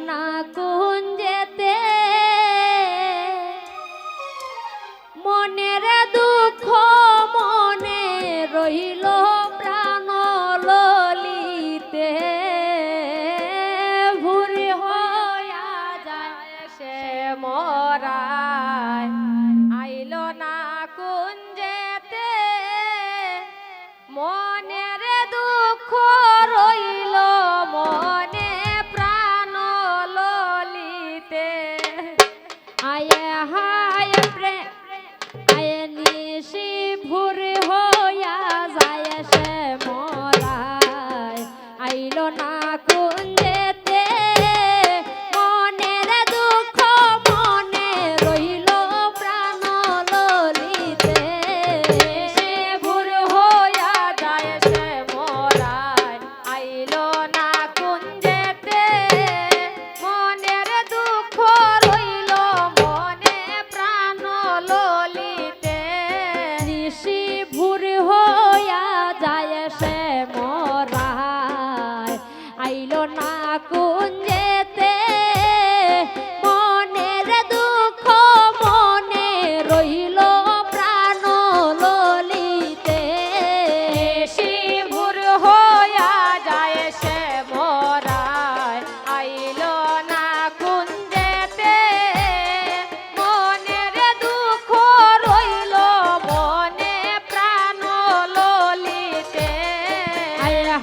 না কোন মনের দুঃখ মনে রইল প্রাণ ললিতে। ভুরি হইয়া যায় সে মরায়। আইল না কুঞ্জেতে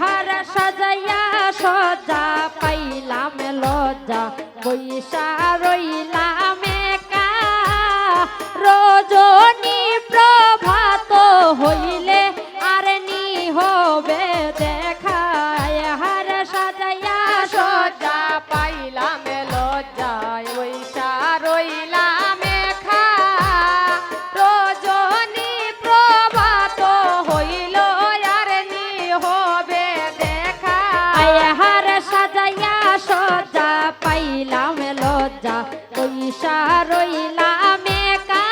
হারা সাজাইয়া সজা পাইলাম লজা বৈশা রইলাম একা। রোজ পাইলাম লজ্জা পয়সা রইলাম একা।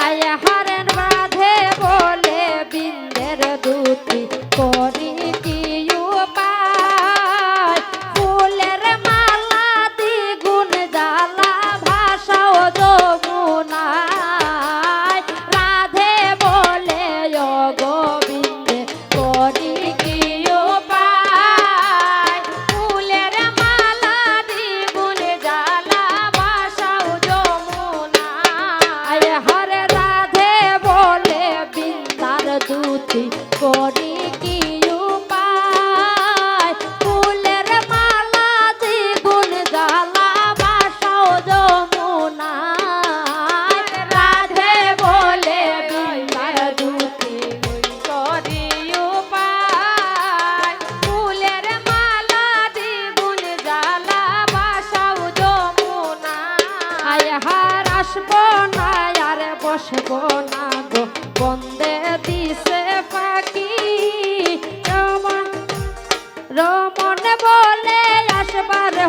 আয়া করে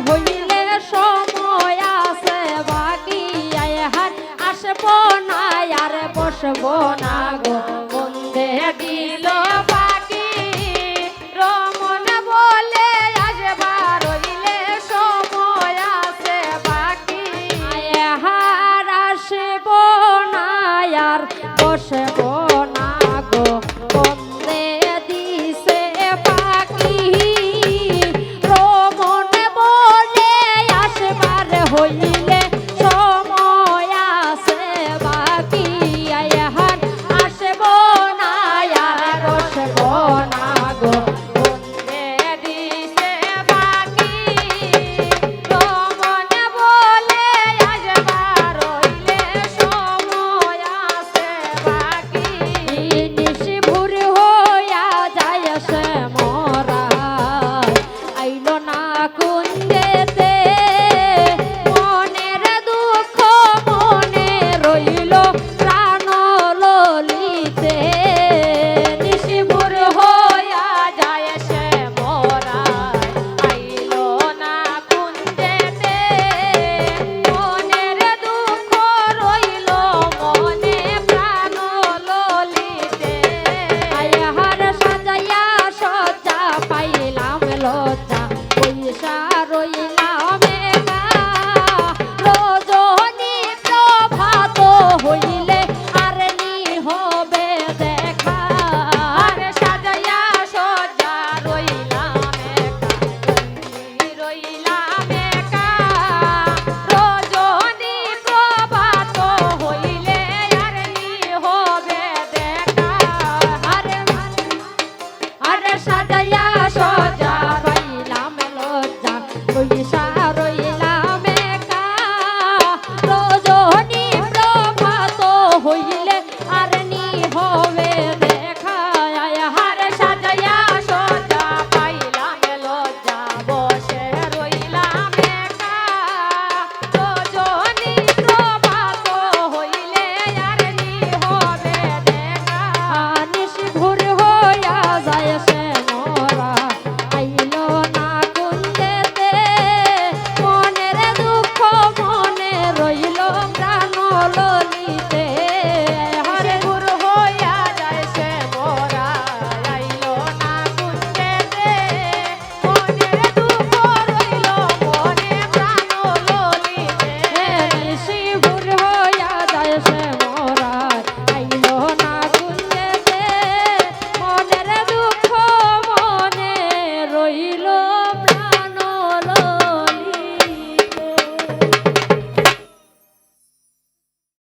হইলে সময় আছে বাকি হার না আর বসবো না গো। মন্দে দিল